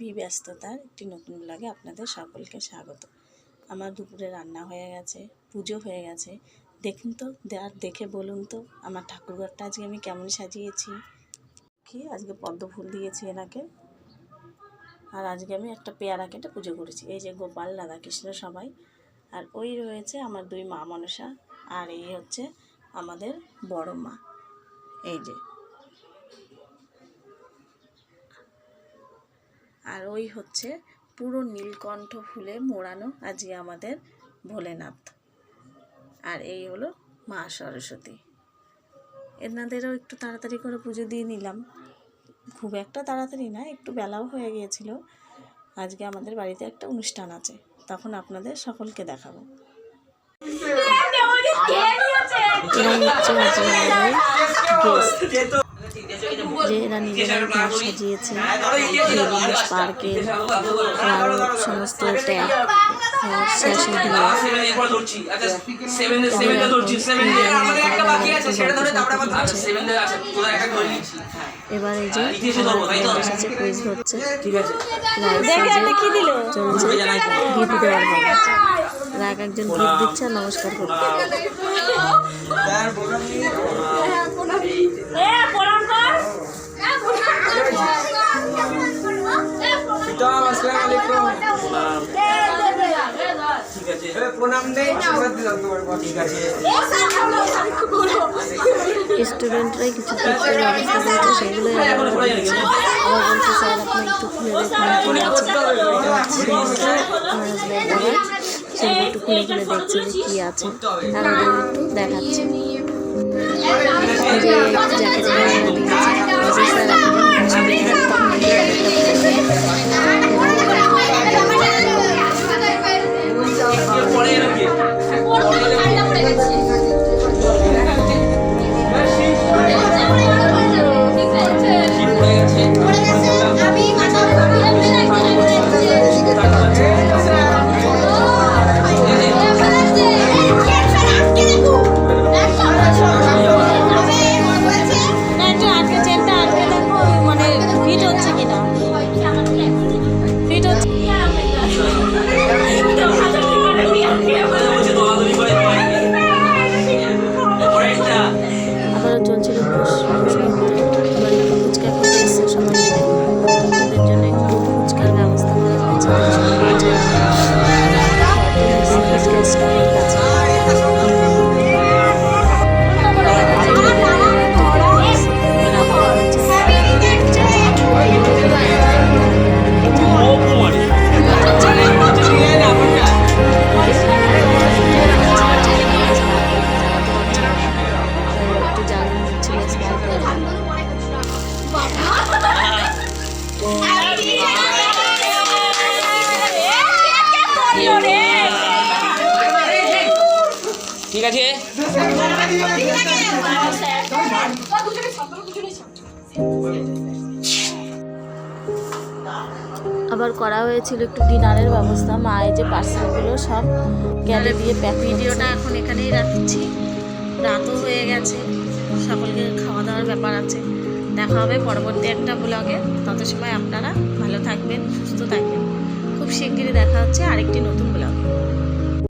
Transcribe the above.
বিব্যস্ততার একটি নতুন ব্লগে আপনাদের সকলকে স্বাগত। আমার দুপুরে রান্না হয়ে গেছে, পুজো হয়ে গেছে। দেখুন তো আর দেখে বলুন তো, আমার ঠাকুরঘরটা আজকে আমি কেমন সাজিয়েছি? কি, আজকে পদ্ম ফুল দিয়েছি এনাকে। আর আজকে আমি একটা পেয়ারা কেটে পুজো করেছি। এই যে গোপাল, রাধাকৃষ্ণ সবাই। আর ওই রয়েছে আমার দুই মা মনসা, আর এই হচ্ছে আমাদের বড় মা। এই যে আর ওই হচ্ছে পুরো নীলকণ্ঠ ফুলে মোড়ানো আজকে আমাদের ভোলেনাথ। আর এই হলো মা সরস্বতী। এনাদেরও একটু তাড়াতাড়ি করে পুজো দিয়ে নিলাম। খুব একটা তাড়াতাড়ি না একটু বেলাও হয়ে গিয়েছিল। আজকে আমাদের বাড়িতে একটা অনুষ্ঠান আছে তখন আপনাদের সকলকে দেখাবো হচ্ছে আজকে আমাদের guest। যে এরা নিজেরাই ঘর সাজিয়েছে আরও সমস্ত ট্যাপ শেষে দিয়ে এবার এই যে এসেছে কুইজ হচ্ছে চলছে গিফট দেওয়ার এক একজন গিফট দিচ্ছে নমস্কার করছে। স্টুডেন্টরাই কিছু গিফটের ব্যবস্থা করেছে করে দিচ্ছি আবার বলছে স্যার আপনি একটু খুলে দেখুন হাজব্যান্ড আবার সেগুলো একটু খুলে খুলে দেখছে যে কী আছে। আর একটু দেখাচ্ছে subscribe. ঠিক আছে? আবার করা হয়েছিল একটু ডিনারের ব্যবস্থা। মা এই যে পার্সেলগুলো সব গ্যালে দিয়ে প্যাক ভিডিওটা এখন এখানেই রাখছি। রাতও হয়ে গেছে। সকলকে খাওয়া দাওয়ার ব্যাপার আছে। দেখা হবে পরবর্তী একটা ব্লগে তত সময় আপনারা ভালো থাকবেন সুস্থ থাকবেন। খুব শিগগিরই দেখা হচ্ছে আরেকটি নতুন ব্লগে